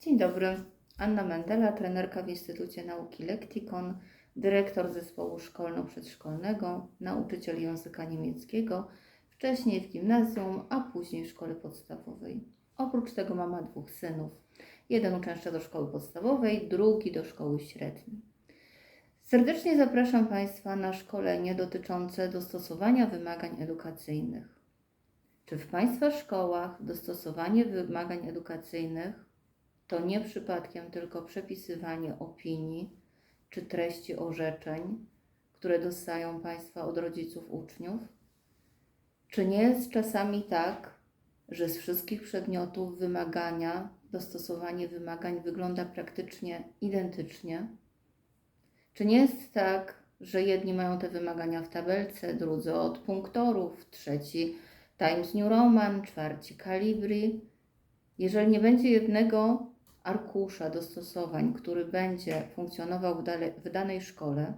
Dzień dobry. Anna Mendela, trenerka w Instytucie Nauki Lektikon, dyrektor zespołu szkolno-przedszkolnego, nauczyciel języka niemieckiego, wcześniej w gimnazjum, a później w szkole podstawowej. Oprócz tego mama dwóch synów. Jeden uczęszcza do szkoły podstawowej, drugi do szkoły średniej. Serdecznie zapraszam Państwa na szkolenie dotyczące dostosowania wymagań edukacyjnych. Czy w Państwa szkołach dostosowanie wymagań edukacyjnych to nie przypadkiem tylko przepisywanie opinii czy treści orzeczeń, które dostają Państwa od rodziców uczniów? Czy nie jest czasami tak, że z wszystkich przedmiotów wymagania, dostosowanie wymagań wygląda praktycznie identycznie? Czy nie jest tak, że jedni mają te wymagania w tabelce, drudzy od punktorów, trzeci Times New Roman, czwarci Calibri? Jeżeli nie będzie jednego arkusza dostosowań, który będzie funkcjonował w, danej szkole,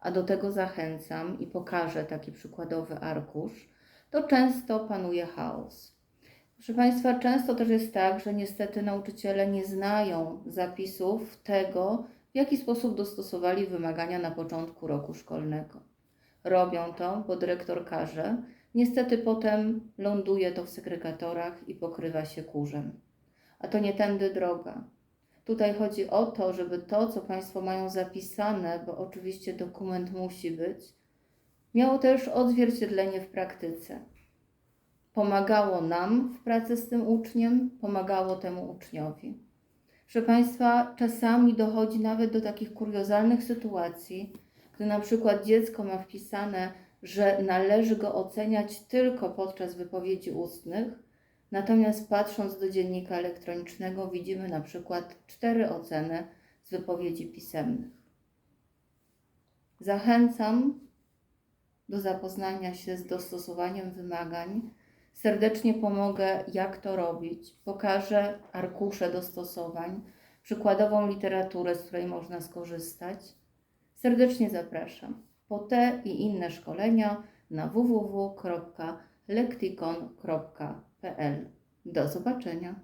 a do tego zachęcam i pokażę taki przykładowy arkusz, to często panuje chaos. Proszę Państwa, często też jest tak, że niestety nauczyciele nie znają zapisów tego, w jaki sposób dostosowali wymagania na początku roku szkolnego. Robią to, bo dyrektor każe. Niestety potem ląduje to w segregatorach i pokrywa się kurzem. A to nie tędy droga. Tutaj chodzi o to, żeby to, co Państwo mają zapisane, bo oczywiście dokument musi być, miało też odzwierciedlenie w praktyce. Pomagało nam w pracy z tym uczniem, pomagało temu uczniowi. Proszę Państwa, czasami dochodzi nawet do takich kuriozalnych sytuacji, gdy na przykład dziecko ma wpisane, że należy go oceniać tylko podczas wypowiedzi ustnych, natomiast patrząc do dziennika elektronicznego widzimy na przykład cztery oceny z wypowiedzi pisemnych. Zachęcam do zapoznania się z dostosowaniem wymagań. Serdecznie pomogę, jak to robić. Pokażę arkusze dostosowań, przykładową literaturę, z której można skorzystać. Serdecznie zapraszam. Po te i inne szkolenia na www.lektikon.pl. Do zobaczenia.